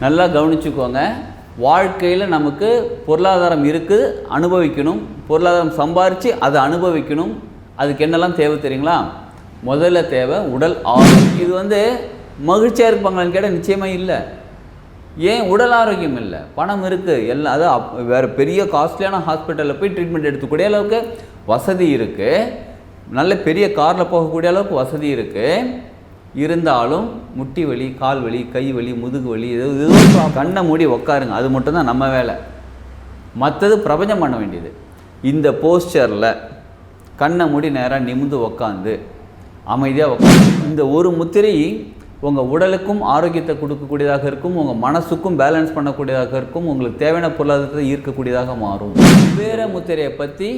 நல்லா கவனிச்சுக்கோங்க. வாழ்க்கையில் நமக்கு பொருளாதாரம் இருக்குது அனுபவிக்கணும். பொருளாதாரம் சம்பாரித்து அதை அனுபவிக்கணும். அதுக்கு என்னெல்லாம் தேவை தெரியுங்களா? முதல்ல தேவை உடல் ஆரோக்கியம். இது வந்து மகிழ்ச்சியாக இருப்பாங்களான்னு கேட்டால் நிச்சயமாக இல்லை. ஏன்? உடல் ஆரோக்கியம் இல்லை. பணம் இருக்குது எல்லாம் அதான் அப் வேறு பெரிய காஸ்ட்லியான ஹாஸ்பிட்டலில் போய் ட்ரீட்மெண்ட் எடுத்துக்கூடிய அளவுக்கு வசதி இருக்குது நல்ல பெரிய காரில் போகக்கூடிய அளவுக்கு வசதி இருக்குது இருந்தாலும் முட்டி வலி கால் வலி கை வலி முதுகு வலி ஏதோ கண்ணை மூடி உக்காருங்க. அது மட்டும்தான் நம்ம வேலை. மற்றது பிரபஞ்சம் பண்ண வேண்டியது. இந்த போஸ்டரில் கண்ணை மூடி நேராக நிமிந்து உக்காந்து அமைதியாக உக்காந்து இந்த ஒரு முத்திரை உங்கள் உடலுக்கும் ஆரோக்கியத்தை கொடுக்கக்கூடியதாக இருக்கும் உங்கள் மனசுக்கும் பேலன்ஸ் பண்ணக்கூடியதாக இருக்கும் உங்களுக்கு தேவையான பொருளாதாரத்தை ஈர்க்கக்கூடியதாக மாறும். வேற முத்திரையை பற்றி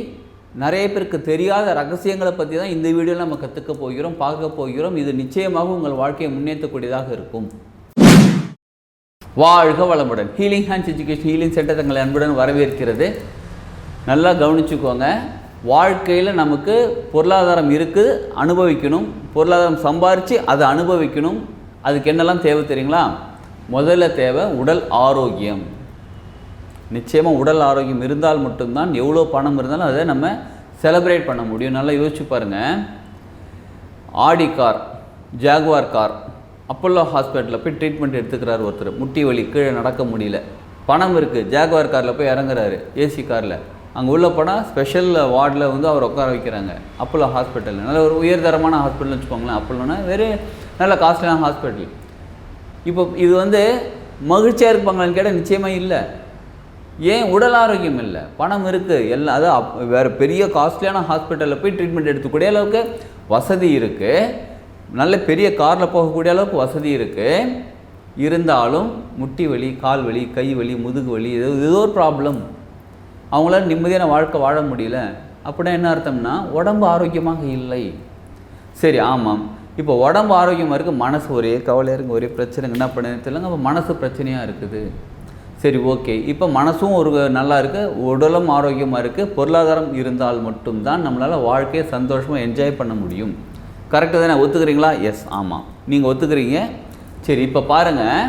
நிறைய பேருக்கு தெரியாத ரகசியங்களை பற்றி தான் இந்த வீடியோவில் நம்ம கற்றுக்க போகிறோம் பார்க்க போகிறோம். இது நிச்சயமாக உங்கள் வாழ்க்கையை முன்னேற்றக்கூடியதாக இருக்கும். வாழ்க வளமுடன். Healing hands education healing centre தங்களை அன்புடன் வரவேற்கிறது. நல்லா கவனிச்சுக்கோங்க. வாழ்க்கையில் நமக்கு பொருளாதாரம் இருக்குது அனுபவிக்கணும். பொருளாதாரம் சம்பாரித்து அதை அனுபவிக்கணும். அதுக்கு என்னெல்லாம் தேவை தெரியுங்களா? முதல்ல தேவை உடல் ஆரோக்கியம். நிச்சயமாக உடல் ஆரோக்கியம் இருந்தால் மட்டும்தான் எவ்வளோ பணம் இருந்தாலும் அதை நம்ம செலப்ரேட் பண்ண முடியும். நல்லா யோசிச்சு பாருங்கள் Audi car Jaguar car Apollo ஹாஸ்பிட்டலில் போய் ட்ரீட்மெண்ட் எடுத்துக்கிறார் ஒருத்தர். முட்டி வலி கீழே நடக்க முடியல. பணம் இருக்குது ஜாகுவார் காரில் போய் இறங்குறாரு. ஏசி காரில். அங்கே உள்ள போனால் ஸ்பெஷல் வார்டில் வந்து அவர் உட்கார வைக்கிறாங்க. அப்போலோ ஹாஸ்பிட்டல் நல்ல ஒரு உயர்தரமான ஹாஸ்பிட்டல்னு வச்சுக்கோங்களேன். அப்போல்லோனா வேறு நல்ல காஸ்ட்லியான ஹாஸ்பிட்டல் இப்போ இது வந்து மகிழ்ச்சியாக இருப்பாங்களான்னு கேட்டால் நிச்சயமாக இல்லை. ஏன் உடல் ஆரோக்கியம் இல்லை? பணம் இருக்குது எல்லாம் அதாவது அப் வேறு பெரிய காஸ்ட்லியான ஹாஸ்பிட்டலில் போய் ட்ரீட்மெண்ட் எடுத்துக்கூடிய அளவுக்கு வசதி இருக்குது நல்ல பெரிய காரில் போகக்கூடிய அளவுக்கு வசதி இருக்குது இருந்தாலும் முட்டி வலி கால் வலி கை வலி முதுகு வலி ஏதோ ஏதோ ஒரு ப்ராப்ளம் அவங்களால நிம்மதியான வாழ்க்கை வாழ முடியல. அப்படின்னா என்ன அர்த்தம்னா உடம்பு ஆரோக்கியமாக இல்லை. சரி ஆமாம். இப்போ உடம்பு ஆரோக்கியமாக இருக்குது மனசு ஒரே கவலையாக இருக்குது ஒரே பிரச்சனைங்க. என்ன பண்ணுறது தெரியலங்க அப்போ மனசு பிரச்சனையாக இருக்குது. சரி ஓகே. இப்போ மனசும் ஒரு நல்லா இருக்குது உடலும் ஆரோக்கியமாக இருக்குது பொருளாதாரம் இருந்தால் மட்டும்தான் நம்மளால் வாழ்க்கையை சந்தோஷமாக என்ஜாய் பண்ண முடியும். கரெக்டாக தானே? ஒத்துக்கிறீங்களா? எஸ் ஆமாம் நீங்கள் ஒத்துக்கிறீங்க? சரி இப்போ பாருங்கள்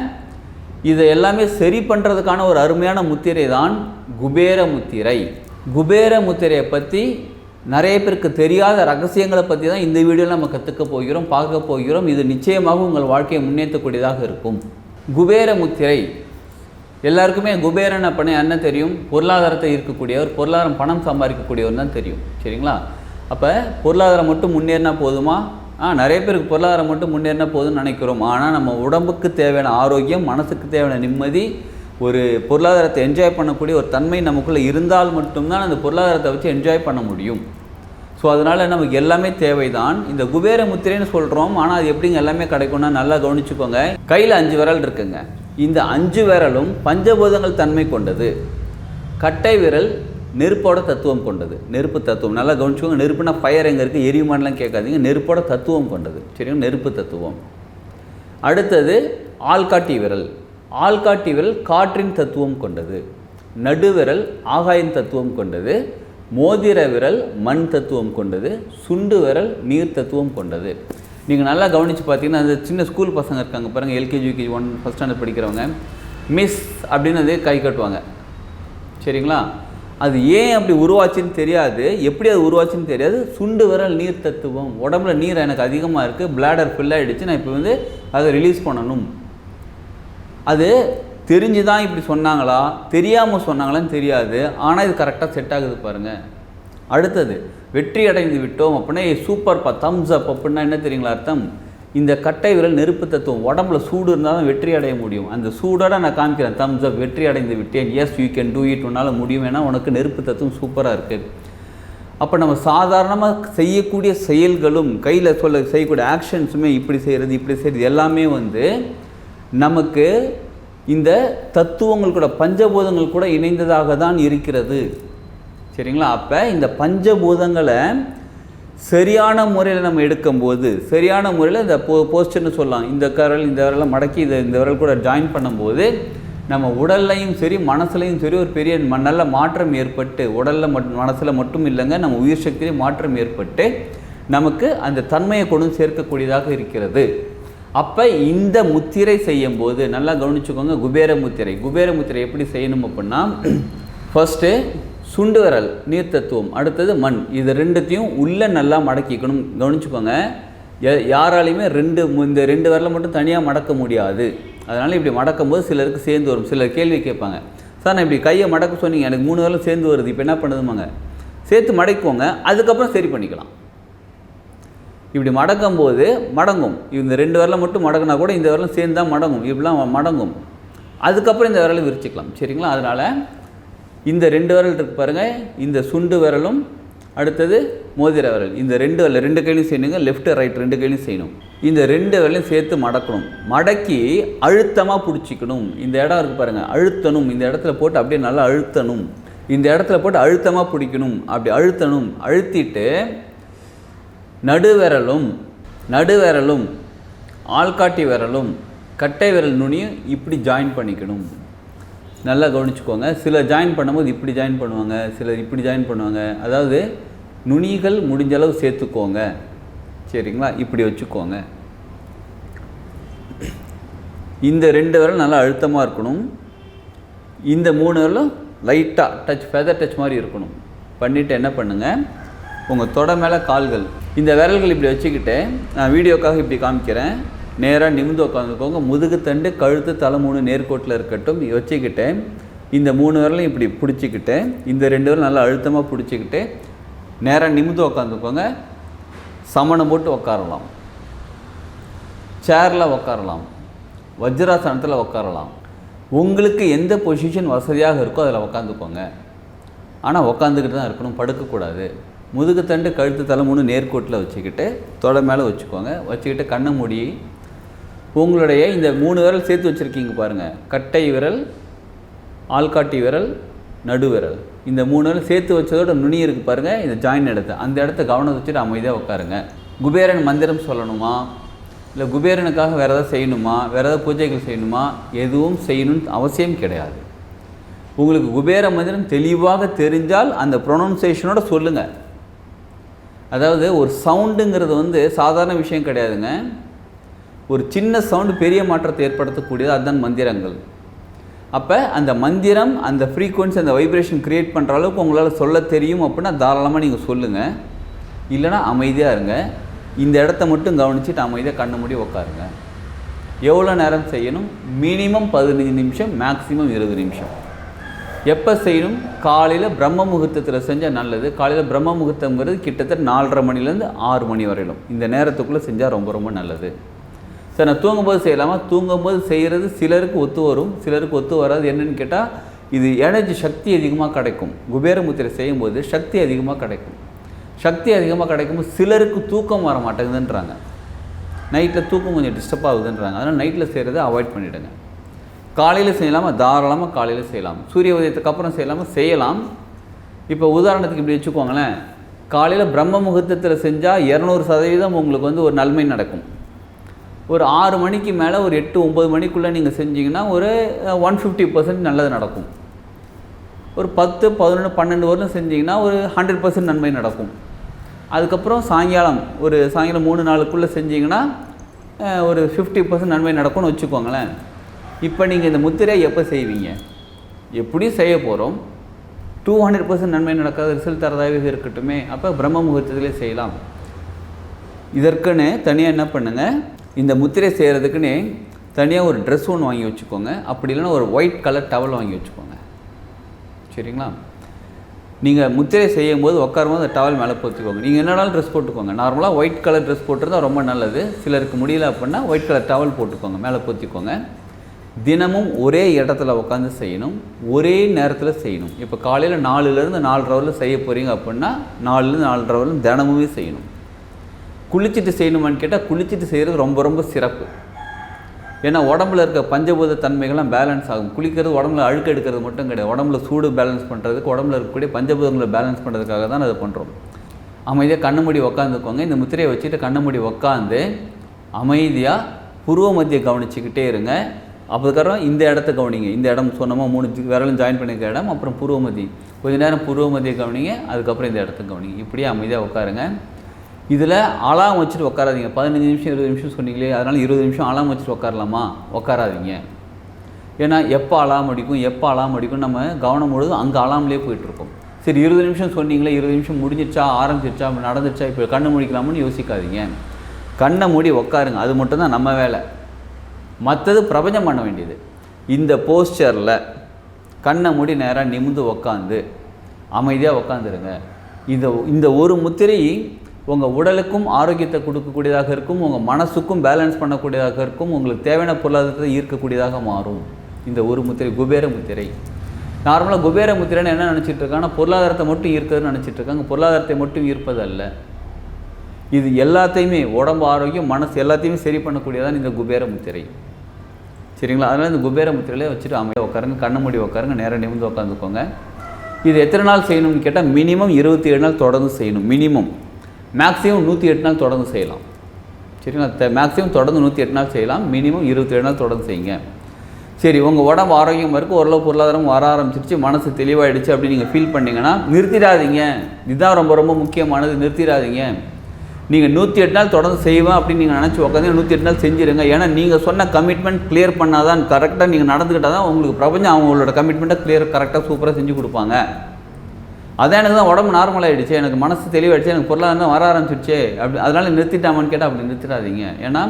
இதை எல்லாமே சரி பண்ணுறதுக்கான ஒரு அருமையான முத்திரை தான் குபேர முத்திரை. குபேர முத்திரையை பற்றி நிறைய பேருக்கு தெரியாத ரகசியங்களை பற்றி தான் இந்த வீடியோவில் நம்ம கற்றுக்க போகிறோம் பார்க்க போகிறோம். இது நிச்சயமாக உங்கள் வாழ்க்கையை முன்னேற்றக்கூடியதாக இருக்கும். குபேர முத்திரை எல்லாருக்குமே குபேரன் அப்படின்னா என்ன தெரியும்? பொருளாதாரத்தை இருக்கக்கூடியவர் பொருளாதாரம் பணம் சம்பாதிக்கக்கூடியவர் தான் தெரியும். சரிங்களா? அப்போ பொருளாதாரம் மட்டும் முன்னேறினா போதுமா? ஆ நிறைய பேருக்கு பொருளாதாரம் மட்டும் முன்னேறினா போதும்னு நினைக்கிறோம். ஆனால் நம்ம உடம்புக்கு தேவையான ஆரோக்கியம் மனசுக்கு தேவையான நிம்மதி ஒரு பொருளாதாரத்தை என்ஜாய் பண்ணக்கூடிய ஒரு தன்மை நமக்குள்ளே இருந்தால் மட்டும்தான் அந்த பொருளாதாரத்தை வச்சு என்ஜாய் பண்ண முடியும். ஸோ அதனால் நமக்கு எல்லாமே தேவைதான். இந்த குபேர முத்திரைன்னு சொல்கிறோம் ஆனால் அது எப்படிங்க எல்லாமே கிடைக்கும்னா நல்லா கவனிச்சுக்கோங்க. கையில் அஞ்சு விரல் இருக்குங்க. இந்த அஞ்சு விரலும் பஞ்சபூதங்கள் தன்மை கொண்டது. கட்டை விரல் நெருப்போட தத்துவம் கொண்டது. நெருப்பு தத்துவம். நல்லா கவனிச்சுக்கோங்க நெருப்புனா ஃபயர் எங்கே இருக்குது எரியுமானலாம் கேட்காதீங்க. நெருப்போட தத்துவம் கொண்டது. சரிங்களா நெருப்பு தத்துவம். அடுத்தது ஆள்காட்டி விரல். ஆள்காட்டி விரல் காற்றின் தத்துவம் கொண்டது. நடுவிரல் ஆகாயின் தத்துவம் கொண்டது. மோதிர விரல் மண் தத்துவம் கொண்டது. சுண்டு விரல் நீர் தத்துவம் கொண்டது. நீங்கள் நல்லா கவனித்து பார்த்தீங்கன்னா அந்த சின்ன ஸ்கூல் பசங்க இருக்காங்க பாருங்கள் LKG UKG one first standard படிக்கிறவங்க. மிஸ் அப்படின்னு அது கை கட்டுவாங்க. சரிங்களா? அது ஏன் அப்படி உருவாச்சுன்னு தெரியாது. எப்படி அது உருவாச்சுன்னு தெரியாது. சுண்டு விரல் நீர் தத்துவம். உடம்புல நீர் எனக்கு அதிகமாக இருக்குது பிளாடர் ஃபில் ஆகிடுச்சு நான் இப்போ வந்து அதை ரிலீஸ் பண்ணணும். அது தெரிஞ்சு தான் இப்படி சொன்னாங்களா? தெரியாமல் சொன்னாங்களான்னு தெரியாது. ஆனால் இது கரெக்டாக செட் ஆகுது பாருங்கள் அடுத்தது வெற்றி அடைந்து விட்டோம் அப்படின்னா சூப்பர் பா தம்ஸ் அப் அப்படின்னா என்ன தெரியுங்களா அர்த்தம்? இந்த கட்டை விரல் நெருப்பு தத்துவம் உடம்புல சூடு இருந்தால் தான் வெற்றி அடைய முடியும். அந்த சூடோட நான் காமிக்கிறேன் தம்ஸ் அப் வெற்றி அடைந்து விட்டேன் yes you can do it உன்னால் முடியும். ஏன்னா உனக்கு நெருப்பு தத்துவம் சூப்பராக இருக்குது அப்போ நம்ம சாதாரணமாக செய்யக்கூடிய செயல்களும் கையில் சொல்ல செய்யக்கூடிய ஆக்ஷன்ஸுமே இப்படி செய்கிறது இப்படி செய்கிறது எல்லாமே வந்து நமக்கு இந்த தத்துவங்கள் கூட பஞ்சபூதங்கள் கூட இணைந்ததாக தான் இருக்கிறது. சரிங்களா? அப்போ இந்த பஞ்சபூதங்களை சரியான முறையில் நம்ம எடுக்கும்போது சரியான முறையில் இந்த போ போஸ்டர்னு சொல்லலாம். இந்த கரல் இந்த விரலை மடக்கி இதை இந்த விரல் கூட ஜாயின் பண்ணும்போது நம்ம உடல்லையும் சரி மனசுலையும் சரி ஒரு பெரிய ம- நல்ல மாற்றம் ஏற்பட்டு உடலில் மட் மனசில் மட்டும் இல்லைங்க நம்ம உயிர் சக்தியிலையும் மாற்றம் ஏற்பட்டு நமக்கு அந்த தன்மையை கொண்டு சேர்க்கக்கூடியதாக இருக்கிறது. அப்போ இந்த முத்திரை செய்யும்போது நல்லா கவனிச்சுக்கோங்க குபேர முத்திரை. குபேர முத்திரை எப்படி செய்யணும் அப்படின்னா ஃபர்ஸ்ட்டு சுண்டு விரல் நீர் தத்துவம் அடுத்தது மண். இது ரெண்டுத்தையும் உள்ளே நல்லா மடக்கிக்கணும். கவனிச்சுக்கோங்க. யாராலையுமே ரெண்டு இந்த ரெண்டு விரலை மட்டும் தனியாக மடக்க முடியாது. அதனால் இப்படி மடக்கும் போது சிலருக்கு சேர்ந்து வரும். சிலர் கேள்வி கேட்பாங்க. சார் நான் இப்படி கையை மடக்க சொன்னீங்க. எனக்கு மூணு விரலும் சேர்ந்து வருது. இப்போ என்ன பண்ணுதுமாங்க சேர்த்து மடக்குவோங்க அதுக்கப்புறம் சரி பண்ணிக்கலாம். இப்படி மடக்கும் போது மடங்கும். இந்த ரெண்டு விரலை மட்டும் மடங்கினா கூட இந்த விரலும் சேர்ந்து தான் மடங்கும். இப்படிலாம் மடங்கும். அதுக்கப்புறம் இந்த விரலை விரிச்சுக்கலாம். சரிங்களா? அதனால் இந்த ரெண்டு விரல் இருக்கு பாருங்கள் இந்த சுண்டு விரலும் அடுத்தது மோதிர விரல். இந்த ரெண்டு விரல் ரெண்டு கையிலையும் செய்யணுங்க லெஃப்ட் ரைட் ரெண்டு கையிலையும் செய்யணும். இந்த ரெண்டு விரலையும் சேர்த்து மடக்கணும். மடக்கி அழுத்தமாக பிடிச்சிக்கணும். இந்த இடம் இருக்கு பாருங்க அழுத்தணும். இந்த இடத்துல போட்டு அப்படியே நல்லா அழுத்தணும். இந்த இடத்துல போட்டு அழுத்தமாக பிடிக்கணும். அப்படி அழுத்தணும். அழுத்திட்டு நடுவிரலும் நடுவிரலும் ஆள்காட்டி விரலும் கட்டை விரல் நுனியும் இப்படி ஜாயின் பண்ணிக்கணும். நல்லா கவனிச்சுக்கோங்க. சில ஜாயின் பண்ணும்போது இப்படி ஜாயின் பண்ணுவாங்க சிலர் இப்படி ஜாயின் பண்ணுவாங்க. அதாவது நுனிகள் முடிஞ்ச அளவு சேர்த்துக்கோங்க. சரிங்களா? இப்படி வச்சுக்கோங்க. இந்த ரெண்டு விரல் நல்லா அழுத்தமாக இருக்கணும். இந்த மூணு விரலும் லைட்டாக டச் ஃபெதர் டச் மாதிரி இருக்கணும். பண்ணிவிட்டு என்ன பண்ணுங்கள் உங்கள் தொட மேலே கால்கள். இந்த விரல்கள் இப்படி வச்சுக்கிட்டு நான் வீடியோக்காக இப்படி காமிக்கிறேன். நேராக நிமிந்து உட்காந்துக்கோங்க முதுகு தண்டு கழுத்து தலை மூணு நேர்கோட்டில் இருக்கட்டும். வச்சுக்கிட்டு இந்த மூணு விரலையும் இப்படி பிடிச்சிக்கிட்டு இந்த ரெண்டு விரலும் நல்லா அழுத்தமாக பிடிச்சிக்கிட்டு நேராக நிமிந்து உட்காந்துக்கோங்க சமணம் போட்டு உட்காரலாம். சேரில் உட்காரலாம். வஜ்ராசனத்தில் உட்காரலாம். உங்களுக்கு எந்த பொசிஷன் வசதியாக இருக்கோ அதில் உட்காந்துக்கோங்க ஆனால் உட்காந்துக்கிட்டு தான் இருக்கணும். படுக்கக்கூடாது. முதுகு தண்டு கழுத்து தலை மூணு நேர்கோட்டில் வச்சுக்கிட்டு தொடை மேலே வச்சுக்கோங்க. வச்சுக்கிட்டு கண்ணை மூடி உங்களுடைய இந்த மூணு விரல் சேர்த்து வச்சுருக்கீங்க பாருங்கள் கட்டை விரல் ஆள்காட்டி விரல் நடுவிரல் இந்த மூணு விரல் சேர்த்து வச்சதோட நுனி இருக்கு பாருங்கள் இந்த ஜாயின் இடத்த அந்த இடத்த கவனம் வச்சுட்டு அமைதியாக உட்காருங்க. குபேரன் மந்திரம் சொல்லணுமா? இல்லை குபேரனுக்காக வேறு ஏதாவது செய்யணுமா? வேறு ஏதாவது பூஜைகள் செய்யணுமா? எதுவும் செய்யணும்னு அவசியம் கிடையாது. உங்களுக்கு குபேர மந்திரம் தெளிவாக தெரிஞ்சால் அந்த ப்ரொனவுன்சேஷனோட சொல்லுங்கள் அதாவது ஒரு சவுண்டுங்கிறது வந்து சாதாரண விஷயம் கிடையாதுங்க. ஒரு சின்ன சவுண்டு பெரிய மாற்றத்தை ஏற்படுத்தக்கூடியது அதுதான் மந்திரங்கள். அப்போ அந்த மந்திரம் அந்த ஃப்ரீக்குவன்சி அந்த வைப்ரேஷன் க்ரியேட் பண்ணுற அளவுக்கு உங்களால் சொல்ல தெரியும் அப்படின்னா தாராளமாக நீங்கள் சொல்லுங்கள் இல்லைன்னா அமைதியாக இருங்க. இந்த இடத்த மட்டும் கவனிச்சுட்டு அமைதியாக கண்ணு மூடி உட்காருங்க எவ்வளோ நேரம் செய்யணும்? மினிமம் பதினஞ்சு நிமிஷம் மேக்ஸிமம் இருபது நிமிஷம். எப்போ செய்யணும்? காலையில் பிரம்ம முகூர்த்தத்தில் செஞ்சால் நல்லது. காலையில் பிரம்ம முகூர்த்தங்கிறது கிட்டத்தட்ட நாலரை மணிலேருந்து ஆறு மணி வரையிலும். இந்த நேரத்துக்குள்ளே செஞ்சால் ரொம்ப ரொம்ப நல்லது. சரி நான் தூங்கும்போது செய்யலாமா? தூங்கும்போது செய்கிறது சிலருக்கு ஒத்து வரும். சிலருக்கு ஒத்து வராது. என்னன்னு கேட்டால் இது எனர்ஜி சக்தி அதிகமாக கிடைக்கும். குபேரமுத்திரை செய்யும்போது சக்தி அதிகமாக கிடைக்கும். சக்தி அதிகமாக கிடைக்கும்போது சிலருக்கு தூக்கம் வர மாட்டேங்குதுன்றாங்க. நைட்டில் தூக்கம் கொஞ்சம் டிஸ்டர்ப் ஆகுதுன்றாங்க. அதனால் நைட்டில் செய்கிறத அவாய்ட் பண்ணிவிடுங்க காலையில் செய்யலாமா? தாராளமாக காலையில் செய்யலாம். சூரிய உதயத்துக்கு அப்புறம் செய்யலாமா? செய்யலாம். இப்போ உதாரணத்துக்கு இப்படி வச்சுக்கோங்களேன். காலையில் பிரம்ம முகூர்த்தத்தில் செஞ்சால் இரநூறு சதவீதம் உங்களுக்கு வந்து ஒரு நன்மை நடக்கும். ஒரு ஆறு மணிக்கு மேலே ஒரு எட்டு ஒம்பது மணிக்குள்ளே நீங்கள் செஞ்சீங்கன்னா ஒரு ஒன் ஃபிஃப்டி பர்சன்ட் நல்லது நடக்கும். ஒரு பத்து பதினொன்று பன்னெண்டு வருடம் செஞ்சீங்கன்னா ஒரு ஹண்ட்ரட் பர்சன்ட் நன்மை நடக்கும். அதுக்கப்புறம் சாயங்காலம் ஒரு சாயங்காலம் மூணு நாளுக்குள்ளே செஞ்சீங்கன்னா ஒரு ஃபிஃப்டி பர்சன்ட் நன்மை நடக்கும்னு வச்சுக்கோங்களேன். இப்போ நீங்கள் இந்த முத்திரையை எப்போ செய்வீங்க? எப்படியும் செய்ய போகிறோம் டூ ஹண்ட்ரட் பர்சன்ட் நன்மை நடக்காத ரிசல்ட் தரதாகவே இருக்கட்டுமே. அப்போ பிரம்ம முகூர்த்தத்திலே செய்யலாம். இதற்குன்னு தனியாக என்ன பண்ணுங்கள் இந்த முத்திரை செய்கிறதுக்குன்னு தனியாக ஒரு ட்ரெஸ் ஒன்று வாங்கி வச்சுக்கோங்க. அப்படி இல்லைன்னா ஒரு ஒயிட் கலர் டவல் வாங்கி வச்சுக்கோங்க. சரிங்களா? நீங்கள் முத்திரை செய்யும் போது உட்காரும்போது அந்த டவல் மேலே போத்துக்கோங்க. நீங்கள் என்னனாலும் ட்ரெஸ் போட்டுக்கோங்க. நார்மலாக ஒயிட் கலர் ட்ரெஸ் போட்டுருந்தா ரொம்ப நல்லது. சிலருக்கு முடியல அப்படின்னா ஒயிட் கலர் டவல் போட்டுக்கோங்க. மேலே போத்திக்கோங்க. தினமும் ஒரே இடத்துல உட்காந்து செய்யணும். ஒரே நேரத்தில் செய்யணும். இப்போ காலையில் நாலுலேருந்து நாலு வரலும் செய்ய போகிறீங்க அப்படின்னா நாலுலேருந்து நாலு வரலும் தினமுமே செய்யணும். குளிச்சுட்டு செய்யணுமான்னு கேட்டால் குளிச்சுட்டு செய்கிறது ரொம்ப ரொம்ப சிறப்பு. ஏன்னா உடம்புல இருக்க பஞ்சபூத தன்மைகள்லாம் பேலன்ஸ் ஆகும். குளிக்கிறது உடம்புல அழுக்கு எடுக்கிறது மட்டும் கிடையாது. உடம்புல சூடு பேலன்ஸ் பண்ணுறதுக்கு உடம்புல இருக்கக்கூடிய பஞ்சபூதங்களை பேலன்ஸ் பண்ணுறதுக்காக தான் அதை பண்ணுறோம் அமைதியாக கண்ணு மூடி உக்காந்துக்கோங்க. இந்த முத்திரையை வச்சுட்டு கண்ணு மூடி உக்காந்து அமைதியாக புருவ மத்திய கவனிச்சுக்கிட்டே இருங்க. அதுக்கப்புறம் இந்த இடத்த கவனிங்க. இந்த இடம் சொன்னோமா மூணு விரலும் ஜாயின் பண்ணிக்கிற இடம் அப்புறம் புருவமதி கொஞ்ச நேரம் புருவமதியை கவனிங்க அதுக்கப்புறம் இந்த இடத்த கவனிங்க. இப்படியே அமைதியாக உட்காருங்க. இதில் அலாம் வச்சுட்டு உட்காராதீங்க பதினஞ்சு நிமிஷம் இருபது நிமிஷம் சொன்னீங்களே அதனால் இருபது நிமிஷம் அலாம் வச்சுட்டு உட்காரலாமா உட்காராதீங்க ஏன்னா எப்போ அலாம் அடிக்கும் எப்போ அலாம் அடிக்கும் நம்ம கவனம் பொழுது அங்கே அலாம்லேயே போயிட்டுருக்கோம். சரி இருபது நிமிஷம் சொன்னீங்களே இருபது நிமிஷம் முடிஞ்சிச்சா ஆரம்பிச்சிருச்சா நடந்துச்சா இப்போ கண்ணை முடிக்கலாமுன்னு யோசிக்காதீங்க. கண்ணை மூடி உட்காருங்க அது மட்டும்தான் நம்ம வேலை. மற்றது பிரபஞ்சம் பண்ண வேண்டியது. இந்த போஸ்டரில் கண்ணை மூடி நேராக நிமிந்து உக்காந்து அமைதியாக உக்காந்துருங்க. இந்த இந்த ஒரு முத்திரை உங்கள் உடலுக்கும் ஆரோக்கியத்தை கொடுக்கக்கூடியதாக இருக்கும் உங்கள் மனசுக்கும் பேலன்ஸ் பண்ணக்கூடியதாக இருக்கும் உங்களுக்கு தேவையான பொருளாதாரத்தை ஈர்க்கக்கூடியதாக மாறும். இந்த ஒரு முத்திரை குபேர முத்திரை. நார்மலாக குபேர முத்திரைன்னு என்ன நினச்சிட்டு இருக்காங்கன்னா பொருளாதாரத்தை மட்டும் ஈர்க்கிறதுன்னு நினச்சிட்டு இருக்காங்க. பொருளாதாரத்தை மட்டும் ஈர்ப்பது அல்ல இது எல்லாத்தையுமே உடம்பு ஆரோக்கியம் மனசு எல்லாத்தையுமே சரி பண்ணக்கூடியதான் இந்த குபேர முத்திரை. சரிங்களா? அதனால் இந்த குபேர முத்திரையிலே வச்சுட்டு அமைதியாக உட்காருங்க கண்ணை மூடி உட்காருங்க நேராக நிமிந்து உட்காந்துக்கோங்க. இது எத்தனை நாள் செய்யணும்னு கேட்டால் மினிமம் இருபத்தி ஏழு நாள் தொடர்ந்து செய்யணும். மினிமம் மேக்ஸிமம் நூற்றி எட்டு நாள் தொடர்ந்து செய்யலாம். சரிங்களா? மேக்ஸிமம் தொடர்ந்து நூற்றி எட்டு நாள் செய்யலாம். மினிமம் இருபத்தேழு நாள் தொடர்ந்து செய்யுங்க. சரி உங்கள் உடம்பு ஆரோக்கியமாக இருக்குது ஓரளவு பொருளாதாரம் வர ஆரம்பிச்சிருச்சு மனசு தெளிவாயிடுச்சு அப்படின்னு நீங்கள் ஃபீல் பண்ணீங்கன்னா நிறுத்திடாதீங்க. இதுதான் ரொம்ப ரொம்ப முக்கியமானது நிறுத்திடாதீங்க. நீங்கள் நூற்றி எட்டு நாள் தொடர்ந்து செய்வேன் அப்படின்னு நீங்கள் நினச்சி உட்காந்து நூற்றி எட்டு நாள் செஞ்சிருங்க. ஏன்னா நீங்கள் சொன்ன கமிட்மெண்ட் கிளியர் பண்ணால் தான் கரெக்டாக நீங்கள் நடந்துக்கிட்டால் தான் உங்களுக்கு பிரபஞ்சம் அவங்களோட கமிட்மெண்ட்டை கிளியர் கரெக்டாக சூப்பராக செஞ்சு கொடுப்பாங்க. அதான் எனக்கு தான் உடம்பு நார்மல் ஆகிடுச்சு எனக்கு மனசு தெளிவாயிடுச்சு. எனக்கு பொருளாதாரம் தான் வர ஆரம்பிச்சிருச்சு. அப்படி அதனால் நிறுத்திட்டாமான்னு கேட்டால் அப்படி நிறுத்திடாதீங்க. ஏன்னா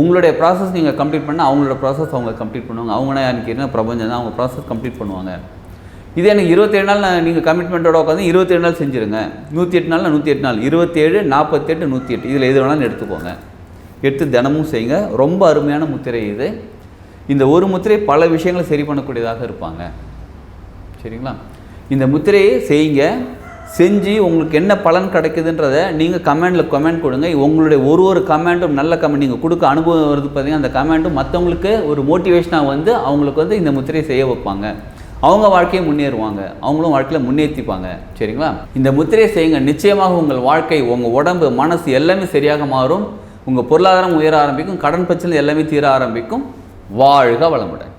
உங்களுடைய ப்ராசஸ் நீங்கள் கம்ப்ளீட் பண்ணால் அவங்களோட ப்ராசஸ் அவங்க கம்ப்ளீட் பண்ணுவாங்க. அவங்களே எனக்கு என்ன பிரபஞ்சம் தான் அவங்க ப்ராசஸ் கம்ப்ளீட் பண்ணுவாங்க. இதே எனக்கு இருபத்தேழு நாள் நான் நீங்கள் கமிட்மெண்ட்டோட உட்காந்து இருபத்தேழு நாள் செஞ்சுருங்க. நூற்றி எட்டு நாள் நூற்றி எட்டு நாள். இருபத்தேழு நாற்பத்தெட்டு நூற்றி எட்டு. இதில் எது வேணாலும் எடுத்துக்கோங்க. எடுத்து தினமும் செய்யுங்க. ரொம்ப அருமையான முத்திரை இது. இந்த ஒரு முத்திரை பல விஷயங்களை சரி பண்ணக்கூடியதாக இருப்பாங்க. சரிங்களா? இந்த முத்திரையை செய்யுங்க. செஞ்சு உங்களுக்கு என்ன பலன் கிடைக்குதுன்றத நீங்கள் கமெண்டில் கமெண்ட் கொடுங்க. உங்களுடைய ஒரு ஒரு கமெண்ட்டும் நல்ல கமெண்ட் நீங்கள் கொடுக்க அனுபவம் வருது பார்த்தீங்கன்னா அந்த கமெண்ட்டும் மற்றவங்களுக்கு ஒரு மோட்டிவேஷனாக வந்து அவங்களுக்கு வந்து இந்த முத்திரையை செய்ய வைப்பாங்க. அவங்க வாழ்க்கையை முன்னேறுவாங்க. அவங்களும் வாழ்க்கையில் முன்னேற்றிப்பாங்க சரிங்களா? இந்த முத்திரையை செய்யுங்க. நிச்சயமாக உங்கள் வாழ்க்கை உங்கள் உடம்பு மனசு எல்லாமே சரியாக மாறும். உங்கள் பொருளாதாரம் உயர ஆரம்பிக்கும். கடன் பிரச்சனை எல்லாமே தீர ஆரம்பிக்கும். வாழ்க வளமுடன்.